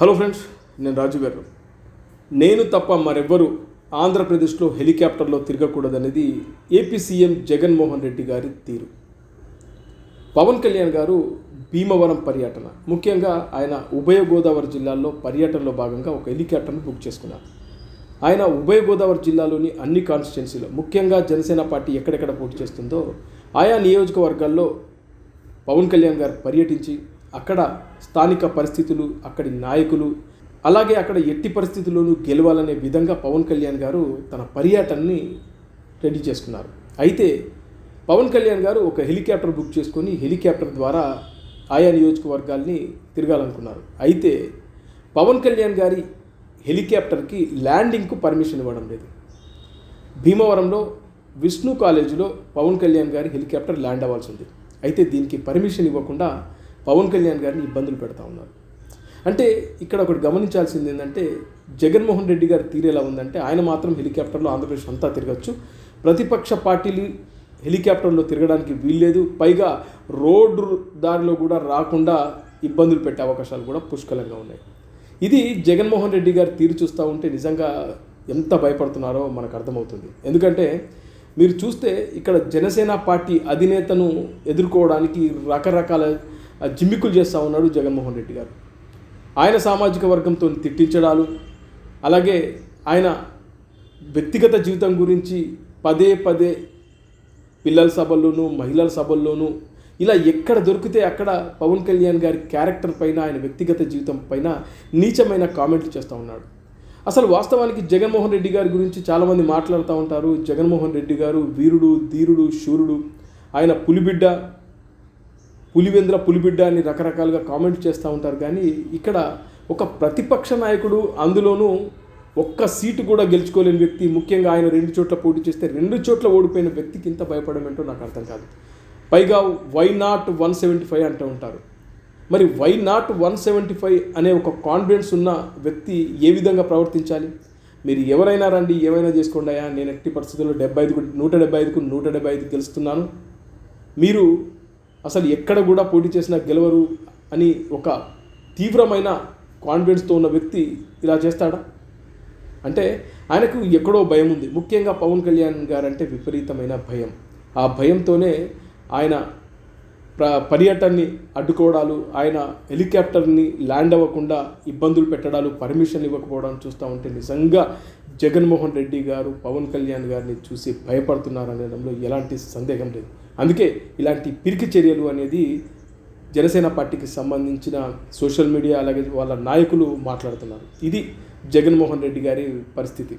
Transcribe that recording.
Hello friends నేను రాజు గారు. నేను తప్ప మరెవ్వరు ఆంధ్రప్రదేశ్లో హెలికాప్టర్లో తిరగకూడదనేది ఏపీ సీఎం జగన్మోహన్ రెడ్డి గారి తీరు. పవన్ కళ్యాణ్ గారు భీమవరం పర్యటన ముఖ్యంగా ఆయన ఉభయ గోదావరి జిల్లాల్లో పర్యటనలో భాగంగా ఒక హెలికాప్టర్ను బుక్ చేసుకున్నారు. ఆయన ఉభయ గోదావరి జిల్లాలోని అన్ని కాన్స్టిట్యున్సీలో ముఖ్యంగా జనసేన పార్టీ ఎక్కడెక్కడ పోటీ చేస్తుందో ఆయా నియోజకవర్గాల్లో పవన్ కళ్యాణ్ గారు పర్యటించి అక్కడ స్థానిక పరిస్థితులు అక్కడి నాయకులు అలాగే అక్కడ ఎట్టి పరిస్థితుల్లోనూ గెలవాలనే విధంగా పవన్ కళ్యాణ్ గారు తన పర్యటనని రెడీ చేసుకున్నారు. అయితే పవన్ కళ్యాణ్ గారు ఒక హెలికాప్టర్ బుక్ చేసుకొని హెలికాప్టర్ ద్వారా ఆయా నియోజకవర్గాల్ని తిరగాలనుకున్నారు. అయితే పవన్ కళ్యాణ్ గారి హెలికాప్టర్కి ల్యాండింగ్కు పర్మిషన్ ఇవ్వడం లేదు. భీమవరంలో విష్ణు కాలేజీలో పవన్ కళ్యాణ్ గారి హెలికాప్టర్ ల్యాండ్ అవ్వాల్సి ఉంది. అయితే దీనికి పర్మిషన్ ఇవ్వకుండా పవన్ కళ్యాణ్ గారిని ఇబ్బందులు పెడతా ఉన్నారు. అంటే ఇక్కడ ఒకటి గమనించాల్సింది ఏంటంటే జగన్మోహన్ రెడ్డి గారి తీరేలా ఉందంటే ఆయన మాత్రం హెలికాప్టర్లో ఆంధ్రప్రదేశ్ అంతా తిరగచ్చు. ప్రతిపక్ష పార్టీలు హెలికాప్టర్లో తిరగడానికి వీల్లేదు. పైగా రోడ్డు దారిలో కూడా రాకుండా ఇబ్బందులు పెట్టే అవకాశాలు కూడా పుష్కలంగా ఉన్నాయి. ఇది జగన్మోహన్ రెడ్డి గారు తీరు చూస్తూ ఉంటే నిజంగా ఎంత భయపడుతున్నారో మనకు అర్థమవుతుంది. ఎందుకంటే మీరు చూస్తే ఇక్కడ జనసేన పార్టీ అధినేతను ఎదుర్కోవడానికి రకరకాల జిమ్మికులు చేస్తూ ఉన్నాడు జగన్మోహన్ రెడ్డి గారు. ఆయన సామాజిక వర్గంతో తిట్టించడాలు అలాగే ఆయన వ్యక్తిగత జీవితం గురించి పదే పదే పిల్లల సభల్లోనూ మహిళల సభల్లోనూ ఇలా ఎక్కడ దొరికితే అక్కడ పవన్ కళ్యాణ్ గారి క్యారెక్టర్ పైన ఆయన వ్యక్తిగత జీవితం పైన నీచమైన కామెంట్లు చేస్తూ ఉన్నాడు. అసలు వాస్తవానికి జగన్మోహన్ రెడ్డి గారి గురించి చాలామంది మాట్లాడుతూ ఉంటారు. జగన్మోహన్ రెడ్డి గారు వీరుడు ధీరుడు శూరుడు. ఆయన పులిబిడ్డ పులివెంద్ర పులిబిడ్డ అని రకరకాలుగా కామెంట్ చేస్తూ ఉంటారు. కానీ ఇక్కడ ఒక ప్రతిపక్ష నాయకుడు అందులోనూ ఒక్క సీటు కూడా గెలుచుకోలేని వ్యక్తి ముఖ్యంగా ఆయన రెండు చోట్ల పోటీ చేస్తే రెండు చోట్ల ఓడిపోయిన వ్యక్తికి ఇంత భయపడడం నాకు అర్థం కాదు. పైగా why not one seventy five అంటూ ఉంటారు. మరి why not one seventy five అనే ఒక కాన్ఫిడెన్స్ ఉన్న వ్యక్తి ఏ విధంగా ప్రవర్తించాలి? మీరు ఎవరైనా రండి ఏమైనా చేసుకోండి అయ్యా. నేను ఎట్టి పరిస్థితుల్లో డెబ్బై ఐదుకు నూట డెబ్బై ఐదుకు నూట డెబ్బై ఐదు గెలుస్తున్నాను. మీరు అసలు ఎక్కడ కూడా పోటీ చేసినా గెలవరు అని ఒక తీవ్రమైన కాన్ఫిడెన్స్తో ఉన్న వ్యక్తి ఇలా చేస్తాడా? అంటే ఆయనకు ఎక్కడో భయం ఉంది. ముఖ్యంగా పవన్ కళ్యాణ్ గారంటే విపరీతమైన భయం. ఆ భయంతోనే ఆయన పర్యటనని అడ్డుకోవడాలు ఆయన హెలికాప్టర్ని ల్యాండ్ అవ్వకుండా ఇబ్బందులు పెట్టడాలు పర్మిషన్ ఇవ్వకపోవడం చూస్తూ ఉంటే నిజంగా జగన్మోహన్ రెడ్డి గారు పవన్ కళ్యాణ్ గారిని చూసి భయపడుతున్నారు అనడంలో ఎలాంటి సందేహం లేదు. అందుకే ఇలాంటి పిరికి చర్యలు అనేది జనసేన పార్టీకి సంబంధించిన సోషల్ మీడియా అలాగే వాళ్ళ నాయకులు మాట్లాడుతున్నారు. ఇది జగన్మోహన్ రెడ్డి గారి పరిస్థితి.